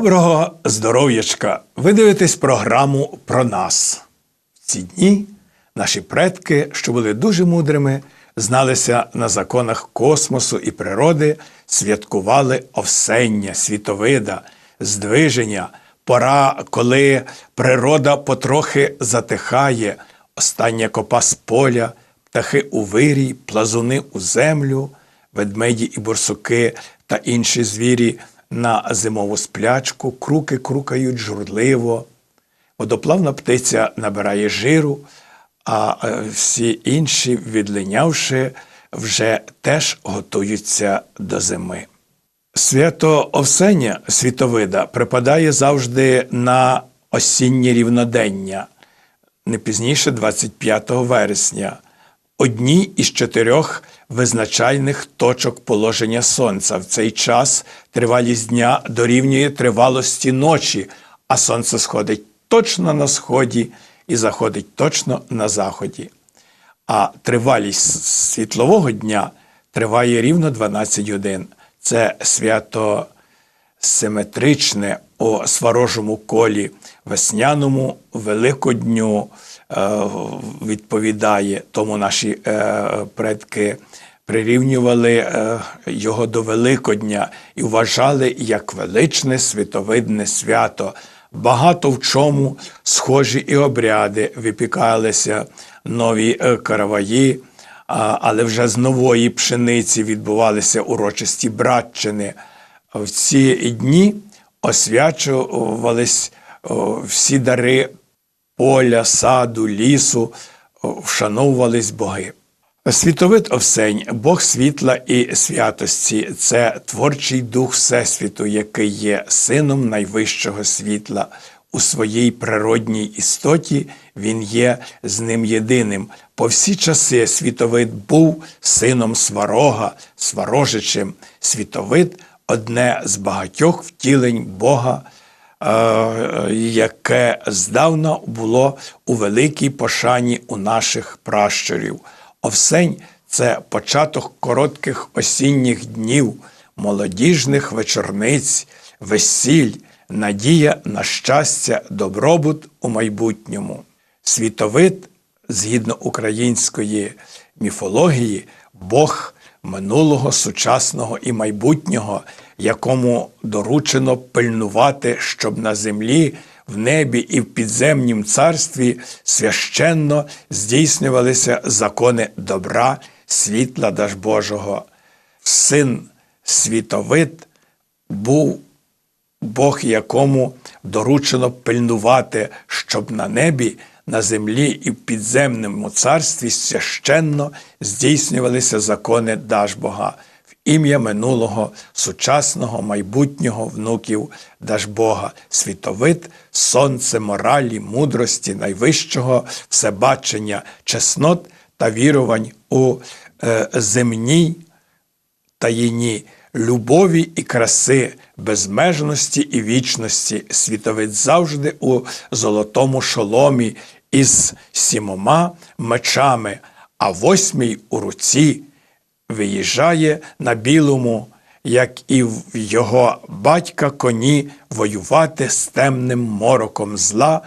Доброго здоров'ячка! Ви дивитесь програму про нас. В ці дні наші предки, що були дуже мудрими, зналися на законах космосу і природи, святкували овсення, світовида, здвиження, пора, коли природа потрохи затихає, остання копа з поля, птахи у вирій, плазуни у землю, ведмеді і борсуки та інші звірі на зимову сплячку, круки крукають журливо, водоплавна птиця набирає жиру, а е, всі інші, відлинявши, вже теж готуються до зими. Свято Овсення світовида припадає завжди на осіннє рівнодення, не пізніше 25 вересня, одній із чотирьох визначальних точок положення сонця. В цей час тривалість дня дорівнює тривалості ночі, а сонце сходить точно на сході і заходить точно на заході. А тривалість світлового дня триває рівно 12 годин. Це свято симетричне у сварожому колі, весняному великодню відповідає, тому наші е, предки прирівнювали е, його до Великодня і вважали як величне світовидне свято. Багато в чому схожі і обряди випікалися нові е, караваї, але вже з нової пшениці відбувалися урочисті братчини. В ці дні освячувались всі дари поля, саду, лісу, вшановувались боги. Світовид Овсень, Бог світла і святості це творчий дух Всесвіту, який є сином найвищого світла. У своїй природній істоті він є з ним єдиним. По всі часи світовид був сином сварога, сварожичем. Світовид одне з багатьох втілень Бога, яке здавна було у великій пошані у наших пращурів. Овсень це початок коротких осінніх днів, молодіжних вечорниць, весіль, надія на щастя, добробут у майбутньому. Світовид, згідно української міфології, Бог минулого, сучасного і майбутнього, якому доручено пильнувати, щоб на землі в небі і в підземнім царстві священно здійснювалися закони добра, світла Даж Божого. Син світовид був Бог, якому доручено пильнувати, щоб на небі, на землі і в підземному царстві священно здійснювалися закони Дажбога в ім'я минулого, сучасного, майбутнього внуків Дажбога, світовид, сонце моралі, мудрості, найвищого всебачення, чеснот та вірувань у е, земній таїні, любові і краси, безмежності і вічності, світовид завжди у золотому шоломі із сімома мечами, а восьмій у руці виїжджає на білому, як і в його батька коні, воювати з темним мороком зла.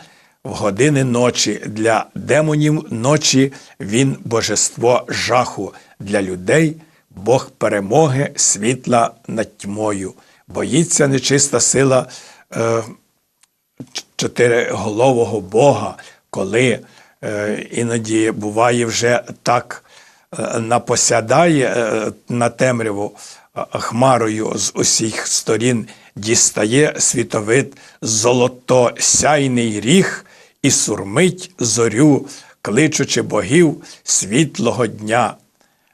В години ночі для демонів ночі він божество жаху, для людей Бог перемоги, світла над тьмою. Боїться нечиста сила е, чотириголового Бога, коли е, іноді буває вже так е, напосядає е, на темряву хмарою з усіх сторін, дістає світовид золотосяйний ріг і сурмить зорю, кличучи богів світлого дня.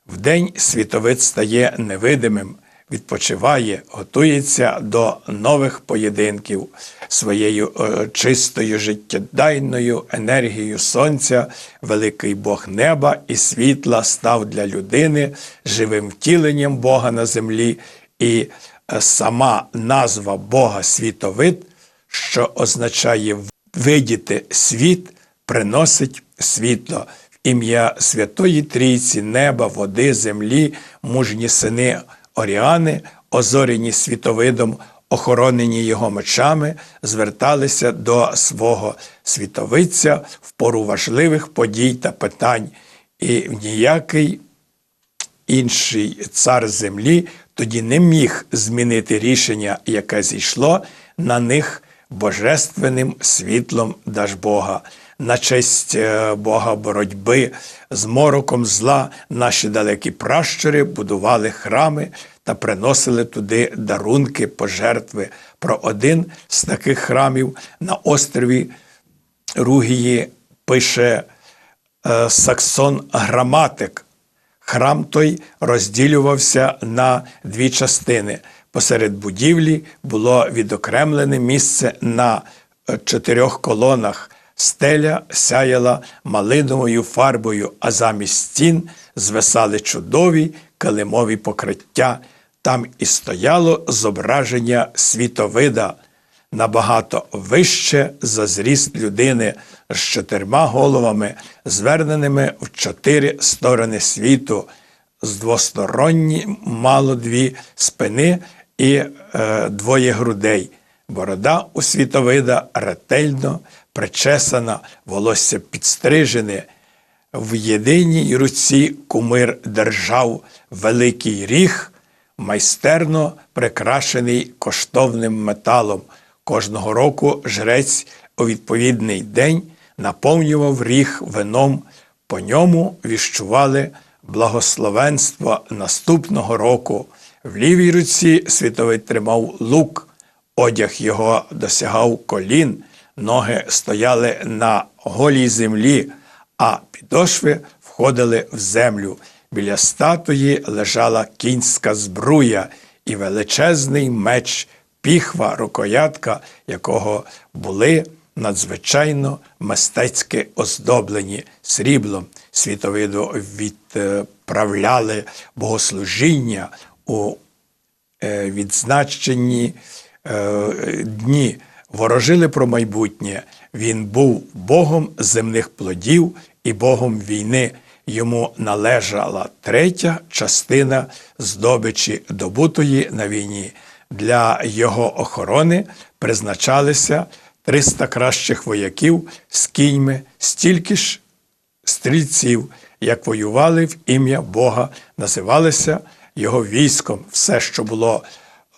Вдень світовид стає невидимим, відпочиває, готується до нових поєдинків своєю е, чистою життєдайною енергією сонця, великий Бог неба і світла став для людини живим втіленням Бога на землі, і е, сама назва Бога світовид, що означає видіти світ, приносить світло. Ім'я Святої Трійці, неба, води, землі, мужні сини Оріани, озорені світовидом, охоронені його мечами, зверталися до свого світовиця в пору важливих подій та питань, і ніякий інший цар землі тоді не міг змінити рішення, яке зійшло на них божественним світлом Дажбога. На честь е, Бога боротьби з мороком зла наші далекі пращури будували храми та приносили туди дарунки, пожертви. Про один з таких храмів на острові Ругії пише е, Саксон Граматик. Храм той розділювався на дві частини. Посеред будівлі було відокремлене місце на е, чотирьох колонах. Стеля сяяла малиновою фарбою, а замість стін звисали чудові килимові покриття. Там і стояло зображення світовида набагато вище за зріст людини з чотирма головами, зверненими в чотири сторони світу, з двосторонні мало дві спини і е, двоє грудей. Борода у світовида ретельно причесана, волосся підстрижене. В єдиній руці кумир держав великий ріг, майстерно прикрашений коштовним металом. Кожного року жрець у відповідний день наповнював ріг вином, по ньому віщували благословенство наступного року. В лівій руці світовий тримав лук, одяг його досягав колін, ноги стояли на голій землі, а підошви входили в землю. Біля статуї лежала кінська збруя і величезний меч піхва, рукоятка, якого були надзвичайно мистецьки оздоблені сріблом. Світовиду відправляли богослужіння у е, відзначені е, дні, ворожили про майбутнє. Він був Богом земних плодів і Богом війни. Йому належала третя частина здобичі, добутої на війні. Для його охорони призначалися 300 кращих вояків з кіньми, стільки ж стрільців, як воювали в ім'я Бога, називалися його військом. Все, що було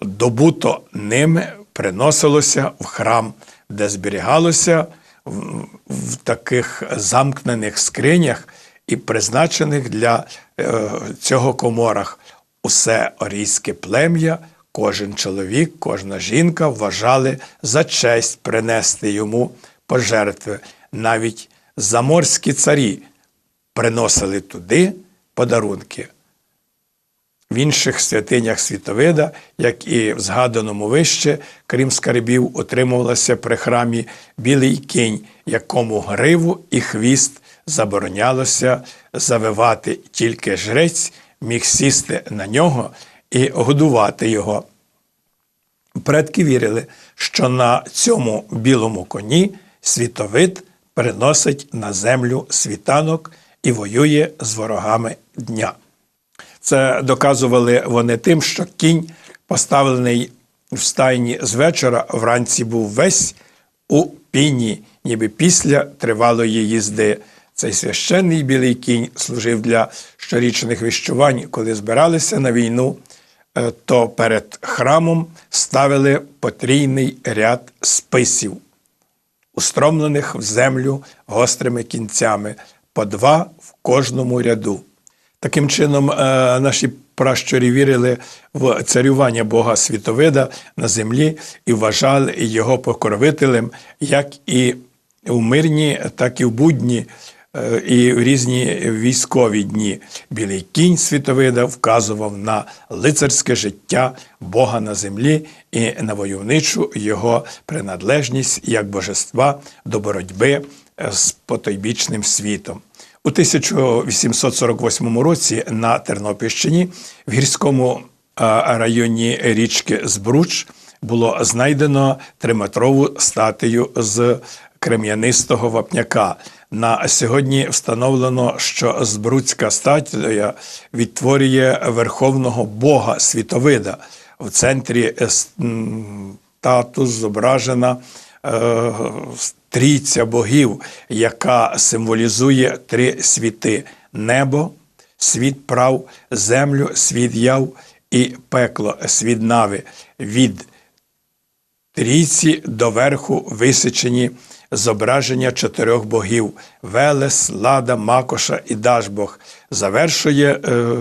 добуто ними, приносилося в храм, де зберігалося в, в таких замкнених скринях і призначених для е, цього коморах усе орійське плем'я. Кожен чоловік, кожна жінка вважали за честь принести йому пожертви. Навіть заморські царі приносили туди подарунки. В інших святинях світовида, як і в згаданому вище, крім скарбів, отримувалося при храмі білий кінь, якому гриву і хвіст заборонялося завивати, тільки жрець міг сісти на нього і годувати його. Предки вірили, що на цьому білому коні світовид приносить на землю світанок і воює з ворогами дня. Це доказували вони тим, що кінь, поставлений в стайні з вечора, вранці був весь у піні, ніби після тривалої їзди. Цей священний білий кінь служив для щорічних віщувань, коли збиралися на війну, е, то перед храмом ставили потрійний ряд списів, устромлених в землю гострими кінцями, по два в кожному ряду. Таким чином, е, наші пращурі вірили в царювання Бога Світовида на землі і вважали його покровителем як і в мирні, так і в будні. Е, і в різні військові дні білий кінь світовида вказував на лицарське життя Бога на землі і на войовничу його приналежність як божества до боротьби з потойбічним світом. У 1848 році на Тернопільщині в гірському районі річки Збруч було знайдено триметрову статую з крем'янистого вапняка. На сьогодні встановлено, що Збруцька статуя відтворює верховного Бога світовида. в центрі е, статус зображена трійця богів, яка символізує три світи: небо, світ прав, землю, світ яв і пекло, світ нави. Від трійці доверху висічені зображення чотирьох богів Велес, Лада, Макоша і Дажбог. Завершує е,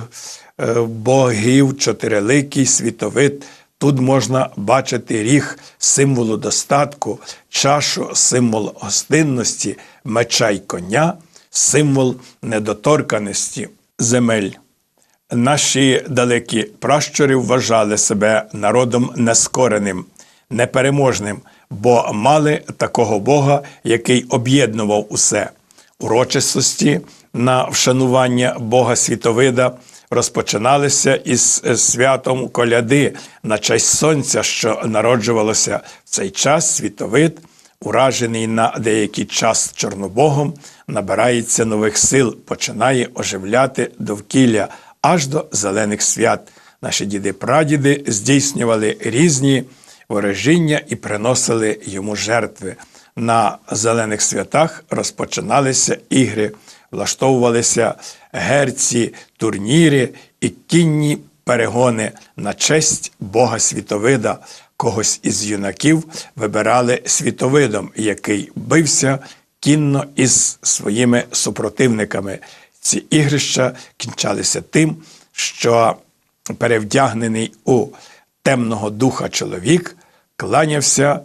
е, богів чотириликий світовид. Тут можна бачити ріг символу достатку, чашу, символ гостинності, меча й коня, символ недоторканості земель. Наші далекі пращури вважали себе народом нескореним, непереможним, бо мали такого Бога, який об'єднував усе. Урочистості на вшанування Бога світовида розпочиналися із е, святом коляди на честь сонця, що народжувалося в цей час світовид, уражений на деякий час Чорнобогом, набирається нових сил, починає оживляти довкілля аж до зелених свят. Наші діди-прадіди здійснювали різні ворожіння і приносили йому жертви. На зелених святах розпочиналися ігри, влаштовувалися герці, турніри і кінні перегони на честь Бога Світовида. Когось із юнаків вибирали світовидом, який бився кінно із своїми супротивниками. Ці ігрища кінчалися тим, що перевдягнений у темного духа чоловік кланявся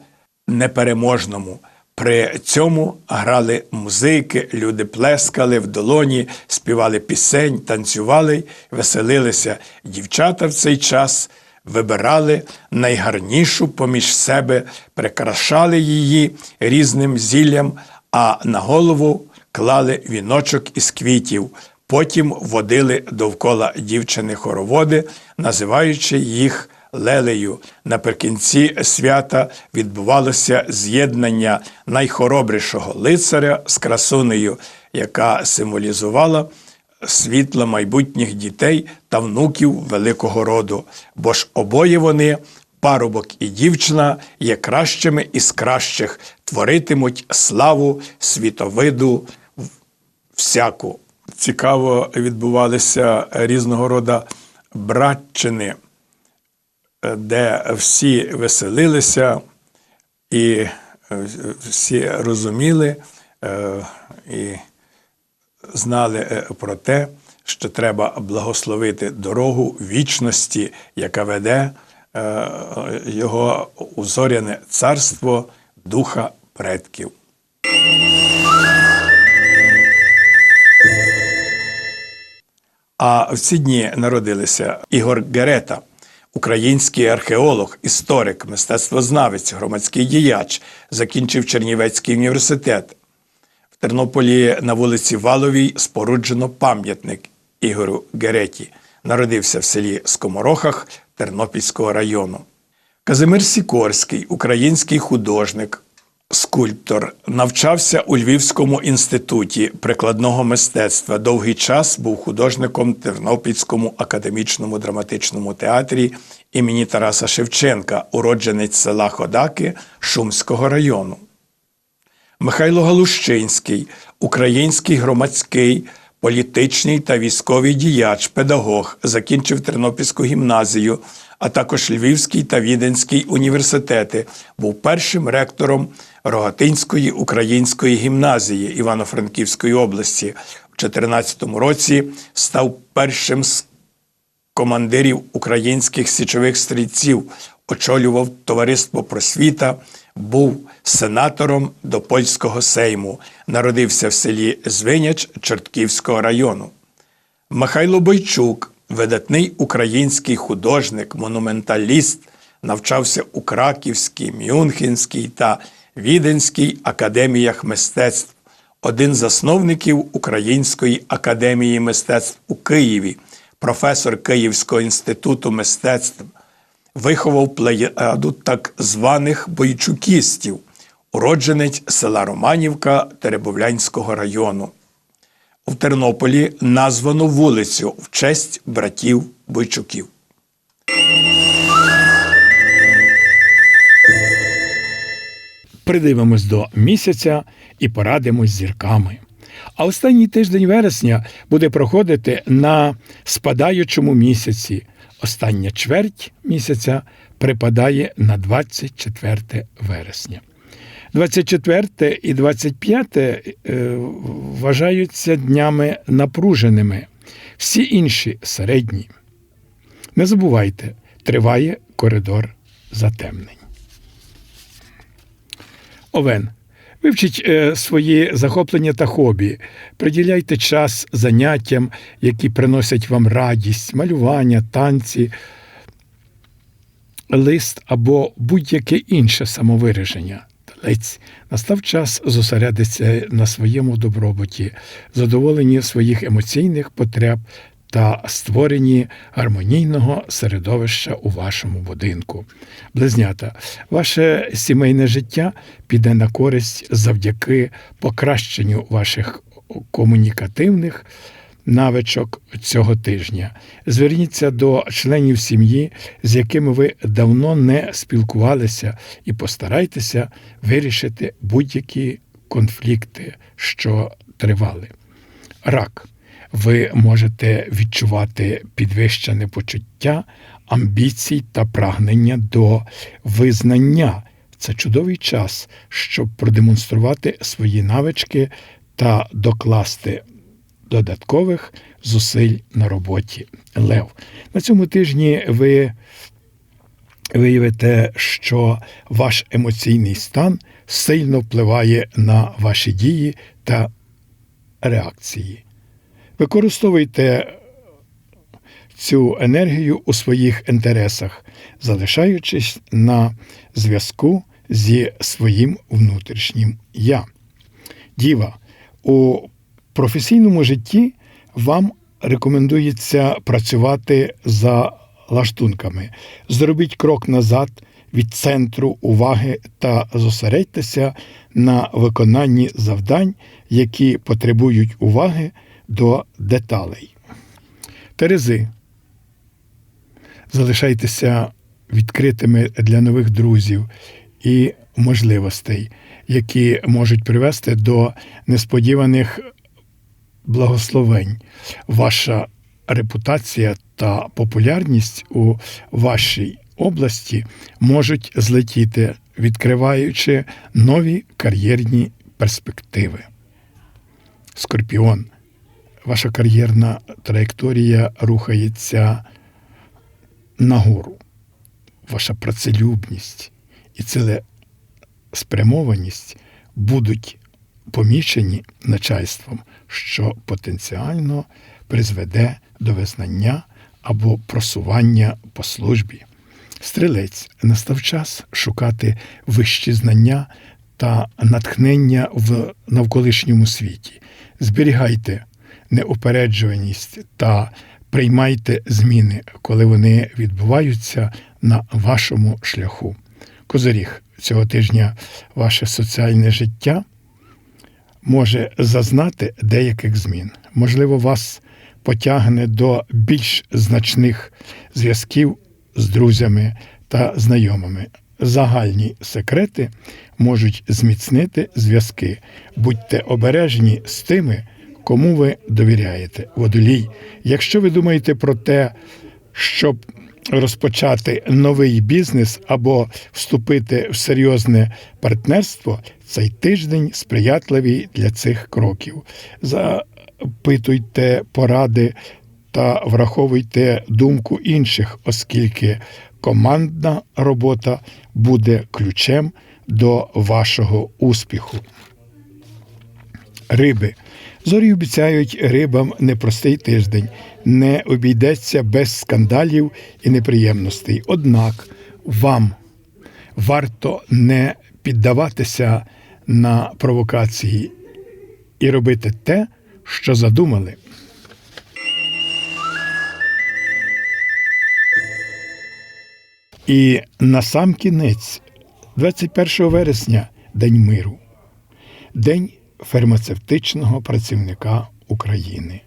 непереможному. При цьому грали музики, люди плескали в долоні, співали пісень, танцювали, веселилися. Дівчата в цей час вибирали найгарнішу поміж себе, прикрашали її різним зіллям, а на голову клали віночок із квітів. Потім водили довкола дівчини хороводи, називаючи їх лелею. Наприкінці свята відбувалося з'єднання найхоробрішого лицаря з красунею, яка символізувала світло майбутніх дітей та внуків великого роду, бо ж обоє вони. Парубок і дівчина є кращими із кращих, творитимуть славу світовиду всяку. Цікаво відбувалися різного роду братчини, де всі веселилися і е, всі розуміли е, і знали е, про те, що треба благословити дорогу вічності, яка веде його у зоряне царство духа предків. А в ці дні народилися Ігор Герета, український археолог, історик, мистецтвознавець, громадський діяч, закінчив Чернівецький університет. В Тернополі на вулиці Валовій споруджено пам'ятник Ігорю Гереті. Народився в селі Скоморохах Тернопільського району. Казимир Сікорський, український художник, скульптор, навчався у Львівському інституті прикладного мистецтва. Довгий час був художником Тернопільському академічному драматичному театрі імені Тараса Шевченка, уродженець села Ходаки Шумського району. Михайло Галущинський, український громадський, політичний та військовий діяч, педагог, закінчив Тернопільську гімназію, а також Львівський та Віденський університети, був першим ректором Рогатинської української гімназії Івано-Франківської області. У 2014 році став першим з командирів українських січових стрільців, очолював товариство просвіта, був сенатором до польського сейму, народився в селі Звиняч Чортківського району. Михайло Бойчук, видатний український художник, монументаліст, навчався у Краківській, Мюнхенській та Віденській академіях мистецтв, один з засновників Української академії мистецтв у Києві, професор Київського інституту мистецтв, виховав плеяду так званих бойчукістів, уродженець села Романівка Теребовлянського району. У Тернополі названо вулицю в честь братів Бойчуків. Придивимось до місяця і порадимось зірками. А останній тиждень вересня буде проходити на спадаючому місяці. Остання чверть місяця припадає на 24 вересня. 24 і 25 е, вважаються днями напруженими, всі інші середні. Не забувайте, триває коридор затемнень. Овен. Вивчіть е, свої захоплення та хобі, приділяйте час заняттям, які приносять вам радість, малювання, танці, лист або будь-яке інше самовираження. Телець настав час зосередитися на своєму добробуті, задоволенні своїх емоційних потреб та створенні гармонійного середовища у вашому будинку. Близнята, ваше сімейне життя піде на користь завдяки покращенню ваших комунікативних навичок цього тижня. Зверніться до членів сім'ї, з якими ви давно не спілкувалися, і постарайтеся вирішити будь-які конфлікти, що тривали. Рак. Ви можете відчувати підвищене почуття, амбіцій та прагнення до визнання. Це чудовий час, щоб продемонструвати свої навички та докласти додаткових зусиль на роботі. Лев. На цьому тижні ви виявите, що ваш емоційний стан сильно впливає на ваші дії та реакції. Використовуйте цю енергію у своїх інтересах, залишаючись на зв'язку зі своїм внутрішнім я. Діва, у професійному житті вам рекомендується працювати за лаштунками. Зробіть крок назад від центру уваги та зосередьтеся на виконанні завдань, які потребують уваги до деталей. Терези. Залишайтеся відкритими для нових друзів і можливостей, які можуть привести до несподіваних благословень. Ваша репутація та популярність у вашій області можуть злетіти, відкриваючи нові кар'єрні перспективи. Скорпіон. Ваша кар'єрна траєкторія рухається нагору. Ваша працелюбність і цілеспрямованість будуть помічені начальством, що потенціально призведе до визнання або просування по службі. Стрілець настав час шукати вищі знання та натхнення в навколишньому світі. Зберігайте неупереджуваність та приймайте зміни, коли вони відбуваються на вашому шляху. Козиріг цього тижня ваше соціальне життя може зазнати деяких змін. Можливо, вас потягне до більш значних зв'язків з друзями та знайомими. Загальні секрети можуть зміцнити зв'язки. Будьте обережні з тими, кому ви довіряєте. Водолій, якщо ви думаєте про те, щоб розпочати новий бізнес або вступити в серйозне партнерство, цей тиждень сприятливий для цих кроків. Запитуйте поради та враховуйте думку інших, оскільки командна робота буде ключем до вашого успіху. Риби. Зорі обіцяють рибам непростий тиждень, не обійдеться без скандалів і неприємностей. Однак вам варто не піддаватися на провокації і робити те, що задумали. І на сам кінець, 21 вересня, День миру, День фармацевтичного працівника України,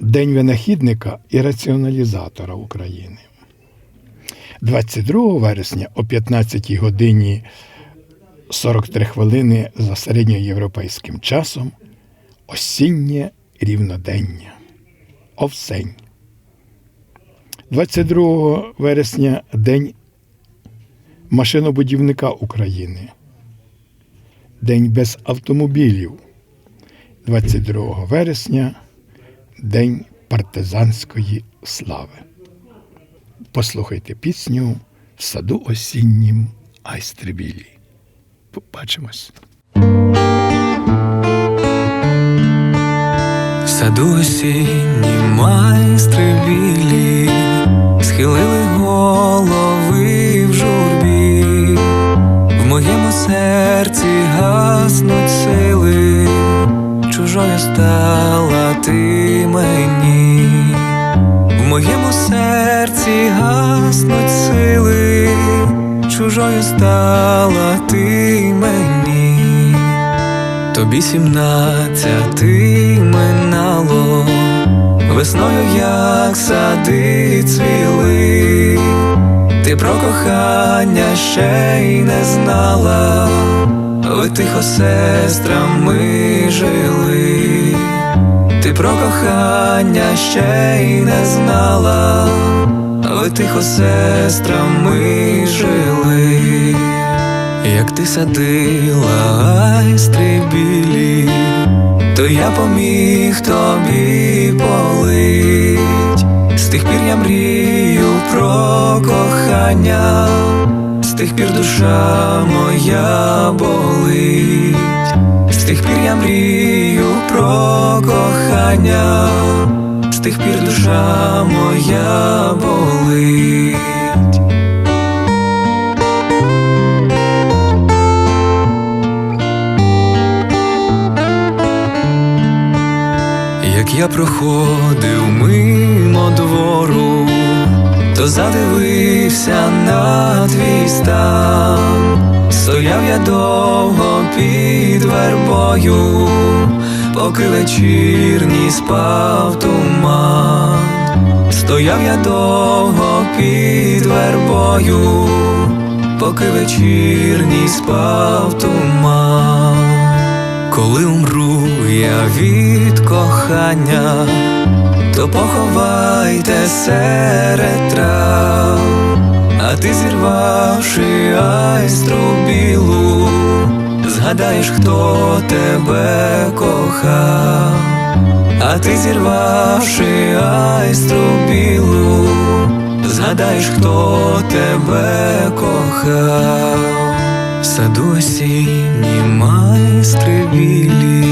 День винахідника і раціоналізатора України. 22 вересня о 15 годині 43 хвилини за середньоєвропейським часом. Осіннє рівнодення. Овсень. 22 вересня День машинобудівника України. День без автомобілів. 22 вересня День партизанської слави. Послухайте пісню в саду осіннім айстри білі. Побачимось. В саду осінні майстри білі схилили голови серці гаснуть сили, чужою стала ти мені, в моєму серці гаснуть сили, чужою стала ти мені. Тобі сімнадцяти минало, весною як сади цвіли, ти про кохання ще й не знала, ви тихо сестрами жили, ти про кохання ще й не знала, ви тихо сестрами жили. Як ти садила айстри білі, то я поміг тобі полить. Тих пір я мрію про кохання, з тих пір душа моя болить, з тих пір я мрію про кохання, з тих пір душа моя болить. Як я проходив мимо двору, то задивився на твій стан. Стояв я довго під вербою, поки вечірній спав туман. Стояв я довго під вербою, поки вечірній спав туман. Коли умру я від кохання, то поховайте серед трав, а ти зірвавши айстру білу, згадаєш, хто тебе кохав, а ти зірвавши айстру білу, згадаєш, хто тебе кохав. В саду осінні майстри білі.